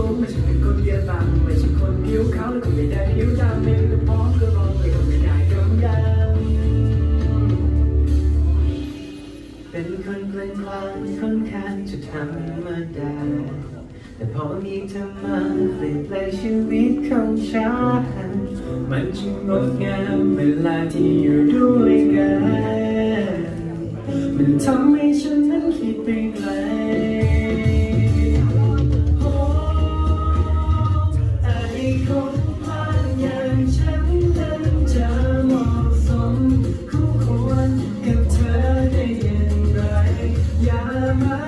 สูงไม่ใช่เป็นคนเดียวตางไม่ใช่คนผิวขาวแล้วก็ไม่ได้ผิวดำไม่ได้พร้อมก็ร้องเลยก็ไม่ได้กำยังเป็นคนกลางกลางๆค่อนข้างจะธรรมดาแต่พอมีเธอมาเปลี่ยนแปลงชีวิตของฉันมันจึงงดงามเวลาที่อยู่ด้วยกันมันทำให้ฉันนั้นคิดไปไกล my